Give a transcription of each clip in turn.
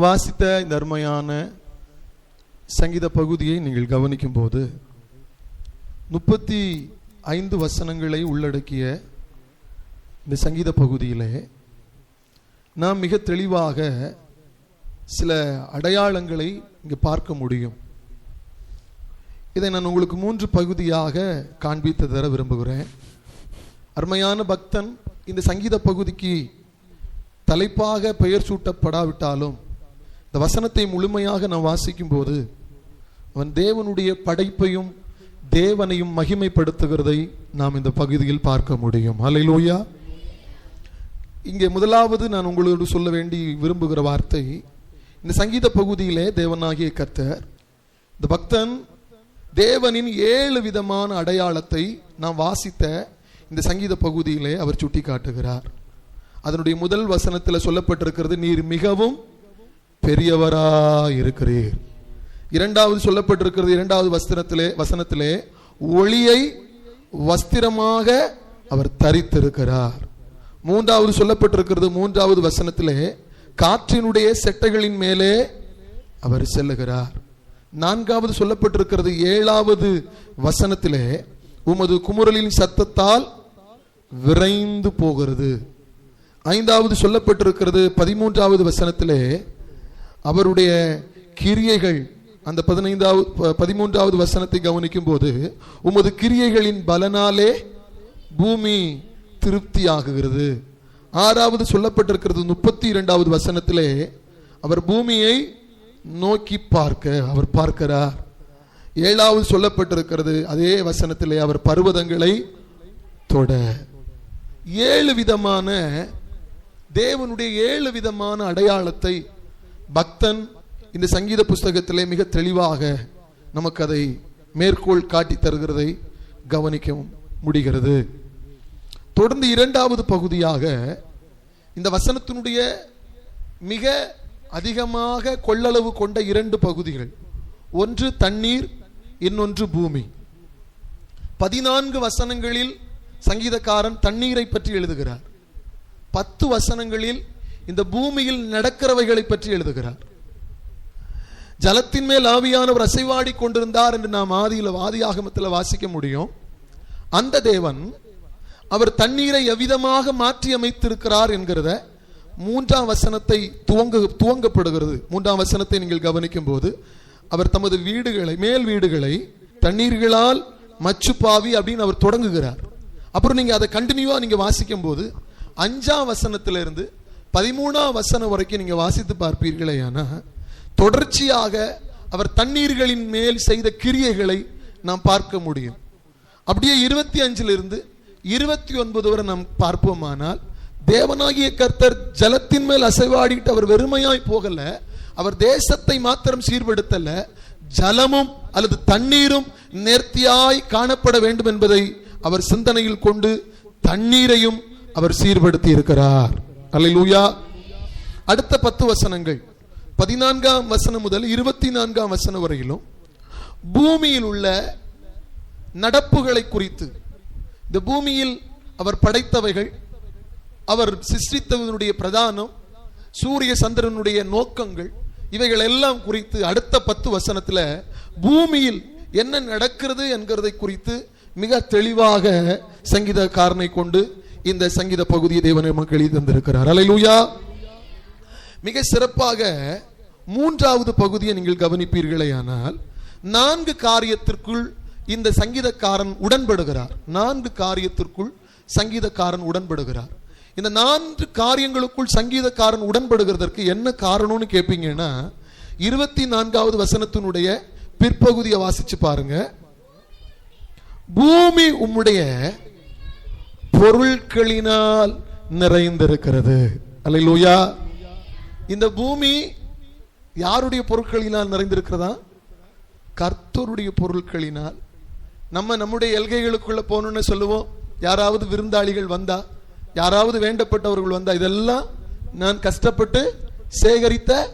நாம் வாசித்த இந்த அருமையான சங்கீத பகுதியை நீங்கள் கவனிக்கும் போது முப்பத்தி ஐந்து வசனங்களை உள்ளடக்கிய இந்த சங்கீத பகுதியிலே நாம் மிக தெளிவாக சில அடையாளங்களை இங்கே பார்க்க முடியும். இதை நான் உங்களுக்கு மூன்று பகுதியாக காண்பித்து தர விரும்புகிறேன். அருமையான பக்தன் இந்த சங்கீத பகுதிக்கு தலைப்பாக பெயர் சூட்டப்படாவிட்டாலும் இந்த வசனத்தை முழுமையாக நான் வாசிக்கும் போது அவன் தேவனுடைய படைப்பையும் தேவனையும் மகிமைப்படுத்துகிறதை நாம் இந்த பகுதியில் பார்க்க முடியும். ஹalleluya இங்கே முதலாவது நான் உங்களோடு சொல்ல வேண்டி விரும்புகிற வார்த்தை இந்த சங்கீத பகுதியிலே தேவனாகிய கர்த்தர் இந்த பக்தன் தேவனின் ஏழு விதமான அடையாளத்தை நாம் வாசித்த இந்த சங்கீத பகுதியிலே அவர் சுட்டி காட்டுகிறார் அதனுடைய முதல் வசனத்தில் சொல்லப்பட்டிருக்கிறது நீர் மிகவும் பெரியவராய் இருக்கிறீர். இரண்டாவது சொல்லப்பட்டிருக்கிறது இரண்டாவது வஸ்திரத்திலே வசனத்திலே ஒளியை வஸ்திரமாக அவர் தரித்திருக்கிறார். மூன்றாவது சொல்லப்பட்டிருக்கிறது மூன்றாவது வசனத்திலே காற்றினுடைய செட்டைகளின் மேலே அவர் செல்லுகிறார். நான்காவது சொல்லப்பட்டிருக்கிறது ஏழாவது வசனத்திலே உமது குமுறலின் சத்தத்தால் விரைந்து போகிறது. ஐந்தாவது சொல்லப்பட்டிருக்கிறது பதிமூன்றாவது வசனத்திலே அவருடைய கிரியைகள் அந்த பதினைந்தாவது ப- பதிமூன்றாவது வசனத்தை கவனிக்கும் போது உமது கிரியைகளின் பலனாலே பூமி திருப்தி ஆகுகிறது ஆறாவது சொல்லப்பட்டிருக்கிறது முப்பத்தி இரண்டாவது வசனத்திலே அவர் பூமியை நோக்கி பார்க்க அவர் பார்க்கிறார். ஏழாவது சொல்லப்பட்டிருக்கிறது அதே வசனத்திலே அவர் பர்வதங்களை தொட. ஏழு விதமான தேவனுடைய ஏழு விதமான அடையாளத்தை பக்தன் இந்த சங்கீத புஸ்தகத்திலே மிக தெளிவாக நமக்கு அதை மேற்கோள் காட்டி தருகிறதை கவனிக்க முடிகிறது. தொடர்ந்து இரண்டாவது பகுதியாக இந்த வசனத்தினுடைய மிக அதிகமாக கொள்ளளவு கொண்ட இரண்டு பகுதிகள். ஒன்று தண்ணீர் இன்னொன்று பூமி. பதினான்கு வசனங்களில் சங்கீதக்காரன் தண்ணீரை பற்றி எழுதுகிறார். பத்து வசனங்களில் இந்த பூமியில் நடக்கிறவைகளை பற்றி எழுதுகிறார். ஜலத்தின் மேல் ஆவியானவர் அசைவாடி கொண்டிருந்தார் என்று நாம் ஆதியில ஆகமத்தில் வாசிக்க முடியும். அந்த தேவன் அவர் தண்ணீரை எவ்விதமாக மாற்றி அமைத்திருக்கிறார் என்கிறத மூன்றாம் வசனத்தை துவங்க துவங்கப்படுகிறது. மூன்றாம் வசனத்தை நீங்கள் கவனிக்கும் போது அவர் தமது வீடுகளை மேல் வீடுகளை தண்ணீர்களால் மச்சுப்பாவி அப்படின்னு அவர் தொடங்குகிறார். அப்புறம் நீங்க அதை கண்டினியூவா நீங்க வாசிக்கும் போது அஞ்சாம் வசனத்திலிருந்து பதிமூணாம் வசனம் வரைக்கும் நீங்கள் வாசித்து பார்ப்பீர்களே ஆனால் தொடர்ச்சியாக அவர் தண்ணீர்களின் மேல் செய்த கிரியைகளை நாம் பார்க்க முடியும். அப்படியே இருபத்தி அஞ்சிலிருந்து இருபத்தி ஒன்பது வரை நாம் பார்ப்போமானால் தேவனாகிய கர்த்தர் ஜலத்தின் மேல் அசைவாடிட்டு அவர் வெறுமையாய் போகல அவர் தேசத்தை மாத்திரம் சீர்படுத்தல ஜலமும் அல்லது தண்ணீரும் நேர்த்தியாய் காணப்பட வேண்டும் என்பதை அவர் சிந்தனையில் கொண்டு தண்ணீரையும் அவர் சீர்படுத்தி இருக்கிறார் அல்லேலூயா அடுத்த பத்து வசனங்கள். பதினான்காம் வசனம் முதல் இருபத்தி நான்காம் வசனம் வரையிலும் பூமியில் உள்ள நடப்புகளை குறித்து. இந்த பூமியில் அவர் படைத்தவைகள் அவர் சிருஷ்டித்தவனுடைய பிரதானம் சூரிய சந்திரனுடைய நோக்கங்கள் இவைகள் எல்லாம் குறித்து அடுத்த பத்து வசனத்தில் பூமியில் என்ன நடக்கிறது என்கிறதை குறித்து மிக தெளிவாக சங்கீதக்காரனை கொண்டு இந்த சங்கீத பகுதியை தேவன் நமக்கு எழுதி தந்திருக்கிறார். அலையூயா மிக சிறப்பாக மூன்றாவது பகுதியை நீங்கள் கவனிப்பீர்களே ஆனால் நான்கு காரியத்திற்குள் இந்த சங்கீதக்காரன் உடன்படுகிறார். நான்கு காரியத்திற்குள் சங்கீதக்காரன் உடன்படுகிறார். இந்த நான்கு காரியங்களுக்குள் சங்கீதக்காரன் உடன்படுகிறதற்கு என்ன காரணம்னு கேட்பீங்கன்னா இருபத்தி நான்காவது வசனத்தினுடைய பிற்பகுதியை வாசிச்சு பாருங்க. பூமி உம்முடைய பொருட்களினால் நிறைந்திருக்கிறது. அல்லேலூயா. இந்த பூமி யாருடைய பொருட்களினால் நிறைந்திருக்கிறதா? கர்த்தருடைய பொருட்களினால். நம்ம நம்முடைய எல்கைகளுக்குள்ள போகணும்னு சொல்லுவோம். யாராவது விருந்தாளிகள் வந்தா யாராவது வேண்டப்பட்டவர்கள் வந்தா இதெல்லாம் நான் கஷ்டப்பட்டு சேகரித்த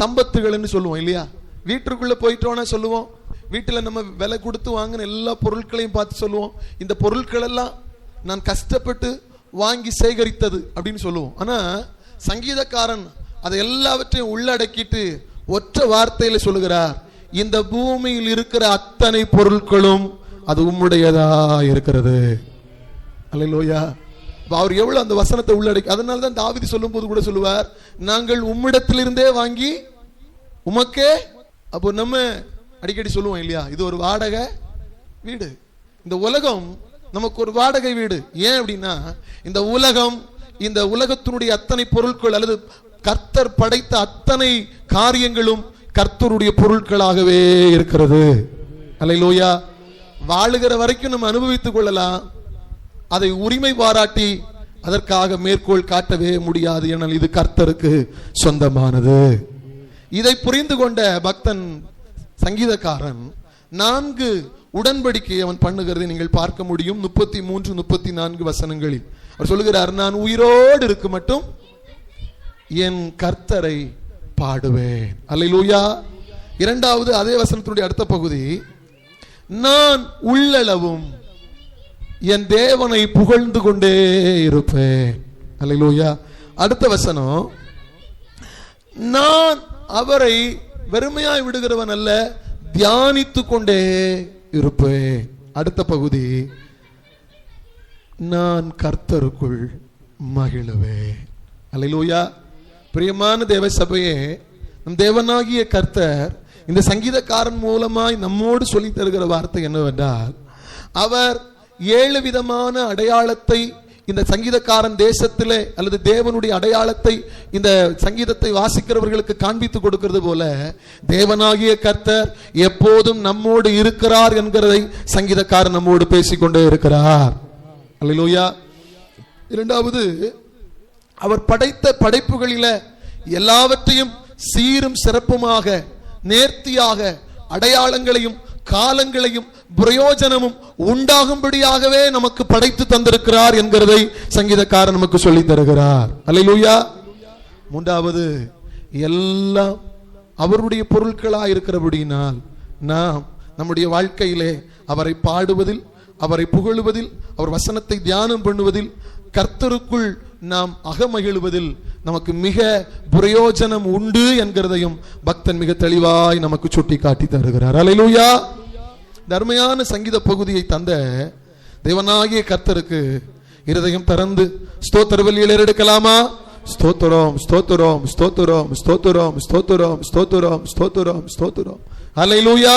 சம்பத்துகள்னு சொல்லுவோம் இல்லையா? வீட்டுக்குள்ள போயிட்டோன்னா சொல்லுவோம். வீட்டில் நம்ம விலை கொடுத்து வாங்கின எல்லா பொருட்களையும் பார்த்து சொல்லுவோம். இந்த பொருட்கள் எல்லாம் நான் கஷ்டப்பட்டு வாங்கி சேகரித்தது அப்படின்னு சொல்லுவோம். ஆனா சங்கீதக்காரன் அதை எல்லாவற்றையும் உள்ளடக்கிட்டு ஒற்ற வார்த்தையில சொல்லுகிறார் இந்த பூமியில் இருக்கிற அத்தனை பொருட்களும் அது உம்முடையதா இருக்கிறது. அல்லையா அவர் எவ்வளவு அந்த வசனத்தை உள்ளடக்கி அதனால தான் தாவிதி சொல்லும்போது கூட சொல்லுவார் நாங்கள் உம்மிடத்திலிருந்தே வாங்கி உமக்கே அப்போ நம்ம அடிக்கடி சொல்லுவோம் இல்லையா இது ஒரு வாடகை வீடு. இந்த உலகம் நமக்கு ஒரு வாடகை வீடு. ஏன் அப்படின்னா இந்த உலகம் இந்த உலகத்தினுடைய அத்தனை பொருட்கள் அல்லது கர்த்தர் படைத்த அத்தனை காரியங்களும் கர்த்தருடைய பொருட்களாகவே இருக்கிறது. அல்லையிலோயா வாழுகிற வரைக்கும் நம்ம அனுபவித்துக் கொள்ளலாம். அதை உரிமை பாராட்டி அதற்காக மேற்கோள் காட்டவே முடியாது என இது கர்த்தருக்கு சொந்தமானது. இதை புரிந்து கொண்ட பக்தன் சங்கீதக்காரன் நான்கு உடன்படிக்கை அவன் பண்ணுகிறதை நீங்கள் பார்க்க முடியும். முப்பத்தி மூன்று முப்பத்தி நான்கு வசனங்களில். அவர் சொல்லுகிறார் நான் உயிரோடு இருக்க மட்டும் என் கர்த்தரை பாடுவேன். அல்ல லூயா இரண்டாவது அதே வசனத்தினுடைய அடுத்த பகுதி நான் உள்ளளவும் என் தேவனை புகழ்ந்து கொண்டே இருப்பேன். அல்ல லூயா அடுத்த வசனம் நான் அவரை வெறுமையாய் விடுகிறவன் அல்ல தியானித்து கொண்டே இருப்பேன் அடுத்த பகுதி நான் கர்த்தருக்குள் மகிழுவேன் அல்லேலூயா. பிரியமான தேவ சபையே நம் தேவனாகிய கர்த்தர் இந்த சங்கீதக்காரன் மூலமாய் நம்மோடு சொல்லி தருகிற வார்த்தை என்னவென்றால் அவர் ஏழு விதமான அடையாளத்தை இந்த சங்கீதக்காரன் தேசத்திலே அல்லது தேவனுடைய அடையாளத்தை இந்த சங்கீதத்தை வாசிக்கிறவர்களுக்கு காண்பித்து கொடுக்கிறது போல தேவனாகிய கர்த்தர் எப்போதும் நம்மோடு இருக்கிறார் என்கிறதை சங்கீதக்காரன் நம்மோடு பேசிக்கொண்டே இருக்கிறார். அல்லேலூயா. இரண்டாவது அவர் படைத்த படைப்புகளில எல்லாவற்றையும் சீரும் சிறப்புமாக நேர்த்தியாக அடையாளங்களையும் காலங்களையும் பிரயோஜனமும் உண்டாகும்படியாகவே நமக்கு படைத்து தந்திருக்கிறார் என்கிறதை சங்கீதக்காரன் நமக்கு சொல்லி தருகிறார். அல்லேலூயா. மூன்றாவது எல்லாம் அவருடைய பொருட்களாக இருக்கிறபடியினால் நாம் நம்முடைய வாழ்க்கையிலே அவரை பாடுவதில் அவரை புகழுவதில் அவர் வசனத்தை தியானம் பண்ணுவதில் கர்த்தருக்குள் நாம் அகமகிழுவதில் நமக்கு மிக பிரயோஜனம் உண்டு என்கிறதையும் பக்தன் மிக தெளிவாய் நமக்கு சுட்டி காட்டி தருகிறார். அலையிலூயா தர்மையான சங்கீத பகுதியை தந்த தேவனாகிய கர்த்தருக்கு இருதயம் திறந்து ஸ்தோத்திர எடுக்கலாமா ஸ்தோத்திரம் ஸ்தோத்திரம் ஸ்தோத்திரம் ஸ்தோத்திரம் ஸ்தோத்திரம் ஸ்தோத்திரம் ஸ்தோத்திரம் ஸ்தோத்திரம். அலையிலூயா